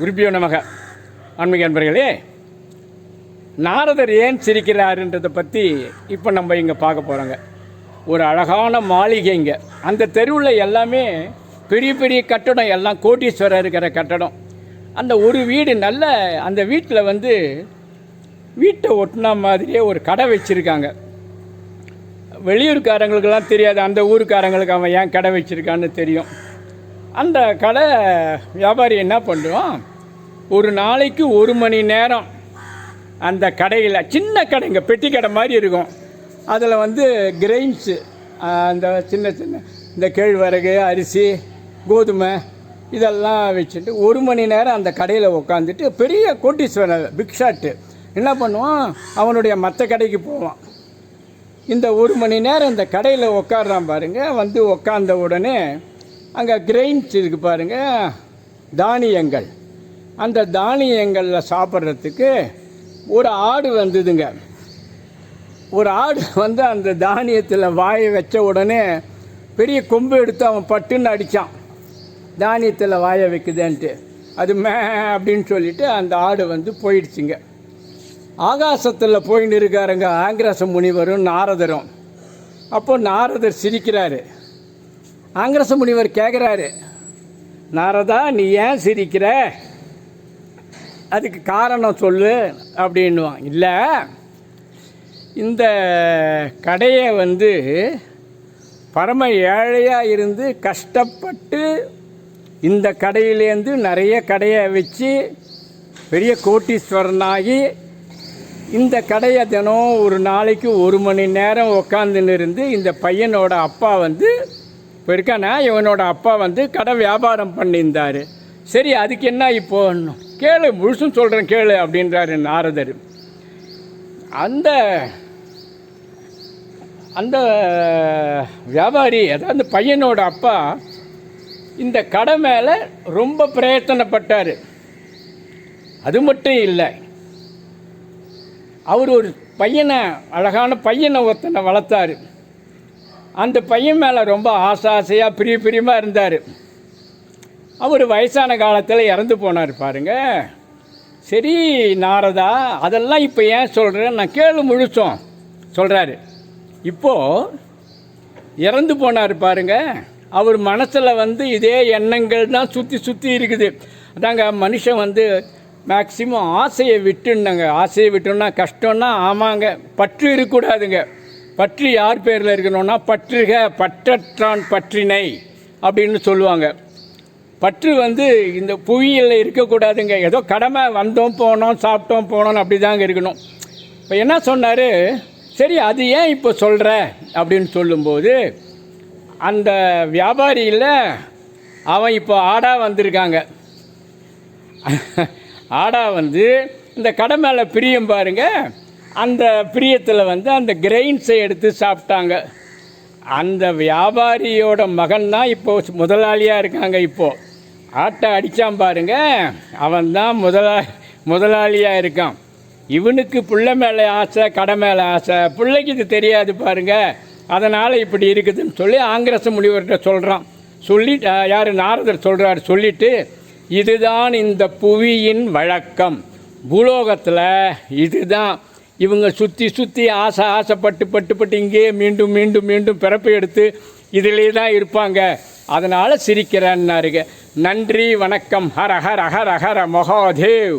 குருபியோ நமக. ஆன்மீக அன்பர்களே நாரதர் ஏன் சிரிக்கிறாருன்றதை பற்றி இப்போ நம்ம இங்கே பார்க்க போகிறோங்க ஒரு அழகான மாளிகைங்க அந்த தெருவில் எல்லாமே பெரிய பெரிய கட்டடம் எல்லாம் கோட்டீஸ்வரர் இருக்கிற கட்டடம். அந்த ஒரு வீடு நல்ல அந்த வீட்டில் வந்து வீட்டை ஒட்டின மாதிரியே ஒரு கடை வச்சுருக்காங்க. வெளியூர்காரங்களுக்கெல்லாம் தெரியாது அந்த ஊருக்காரங்களுக்கு அவன் ஏன் கடை வச்சுருக்கான்னு தெரியும். அந்த கடை வியாபாரி என்ன பண்ணுவான்? ஒரு நாளைக்கு ஒரு மணி நேரம் அந்த கடையில் சின்ன கடைங்க பெட்டி கடை மாதிரி இருக்கும். அதில் வந்து கிரெயின்ஸு அந்த சின்ன சின்ன இந்த கேழ்வரகு அரிசி கோதுமை இதெல்லாம் வச்சுட்டு ஒரு மணி நேரம் அந்த கடையில் உட்காந்துட்டு பெரிய கோட்டீஸ்வரர் பிக் ஷாட்டு என்ன பண்ணுவான்? அவனுடைய மற்ற கடைக்கு போவான். இந்த ஒரு மணி நேரம் இந்த கடையில் உட்காடுறான் பாருங்க. வந்து உட்காந்த உடனே அங்கே கிரெயின்ஸ் இருக்கு பாருங்கள் தானியங்கள். அந்த தானியங்களில் சாப்பிட்றதுக்கு ஒரு ஆடு வந்ததுங்க. ஒரு ஆடு வந்து அந்த தானியத்தில் வாயை வச்ச உடனே பெரிய கொம்பு எடுத்து அவன் பட்டுன்னு அடித்தான் தானியத்தில் வாயை வைக்குதேன்ட்டு. அது மே அப்படின்னு சொல்லிட்டு அந்த ஆடு வந்து போயிடுச்சுங்க. ஆகாசத்தில் போயின்னு இருக்காருங்க ஆங்கிரச முனிவரும் நாரதரும். அப்போ நாரதர் சிரிக்கிறாரு. ஆங்கிரச முனிவர் கேட்குறாரு நாரதா நீ ஏன் சிரிக்கிற? அதுக்கு காரணம் சொல்லு அப்படின்னுவான். இல்லை இந்த கடையை வந்து பரம ஏழையாக இருந்து கஷ்டப்பட்டு இந்த கடையிலேருந்து நிறைய கடையை வச்சு பெரிய கோட்டீஸ்வரனாகி இந்த கடையை தினம் ஒரு நாளைக்கு ஒரு மணி நேரம் உக்காந்துன்னு இருந்து இந்த பையனோட அப்பா வந்து இப்போ இருக்கானா இவனோட அப்பா வந்து கடை வியாபாரம் பண்ணியிருந்தார். சரி அதுக்கு என்ன இப்போ கேளு முழுசும் சொல்கிறேன் கேளு அப்படின்றாரு நாரதர். அந்த அந்த வியாபாரி அதாவது பையனோட அப்பா இந்த கடை மேலே ரொம்ப பிரயத்தனப்பட்டார். அது மட்டும் இல்லை அவர் ஒரு பையனை அழகான பையனை ஒருத்தனை வளர்த்தாரு. அந்த பையன் மேலே ரொம்ப ஆசை ஆசையாக பிரிய பிரியமாக இருந்தார். அவர் வயசான காலத்தில் இறந்து போனார் பாருங்க. சரி நாரதா அதெல்லாம் இப்போ ஏன் சொல்கிறேன் நான் கேளு முழுச்சோம் சொல்கிறாரு இப்போது இறந்து போனார் பாருங்க. அவர் மனசில் வந்து இதே எண்ணங்கள் தான் சுற்றி சுற்றி இருக்குது. அதாங்க மனுஷன் வந்து மேக்சிமம் ஆசையை விட்டுன்னாங்க ஆசையை விட்டோம்னா கஷ்டம்னா ஆமாங்க பற்று இருக்கக்கூடாதுங்க. பற்று யார் பேரில் இருக்கணும்னா பற்றுக பற்றற்றான் பற்றினை அப்படின்னு சொல்லுவாங்க. பற்று வந்து இந்த புவியில் இருக்கக்கூடாதுங்க. ஏதோ கடமை வந்தோம் போனோம் சாப்பிட்டோம் போனோம் அப்படி தாங்க இருக்கணும். இப்போ என்ன சொன்னார்? சரி அது ஏன் இப்போ சொல்கிற அப்படின்னு சொல்லும்போது அந்த வியாபாரியில் அவன் இப்போ ஆடா வந்திருக்காங்க. ஆடா வந்து இந்த கடை மேலே பிரியம் பாருங்க. அந்த பிரியத்தில் வந்து அந்த கிரெயின்ஸை எடுத்து சாப்பிட்டாங்க. அந்த வியாபாரியோட மகன் தான் இப்போ முதலாளியாக இருக்காங்க இப்போது ஆட்டை அடித்தான் பாருங்க. அவன் தான் முதலா முதலாளியாக இருக்கான். இவனுக்கு பிள்ளை மேலே ஆசை கடை மேலே ஆசை. பிள்ளைக்கு இது தெரியாது பாருங்க. அதனால் இப்படி இருக்குதுன்னு சொல்லி ஆங்கிரச முனிவர்கிட்ட சொல்கிறான் சொல்லி யார் நாரதர் சொல்கிறார் சொல்லிட்டு இதுதான் இந்த புவியின் வழக்கம். பூலோகத்தில் இதுதான் இவங்க சுற்றி சுற்றி ஆசை ஆசைப்பட்டு பட்டு பட்டு இங்கேயே மீண்டும் மீண்டும் மீண்டும் பிறப்பு எடுத்து இதிலே தான் இருப்பாங்க. அதனால் சிரிக்கிறேன்னாருங்க. நன்றி வணக்கம். ஹர ஹர ஹர ஹர மகாதேவ்.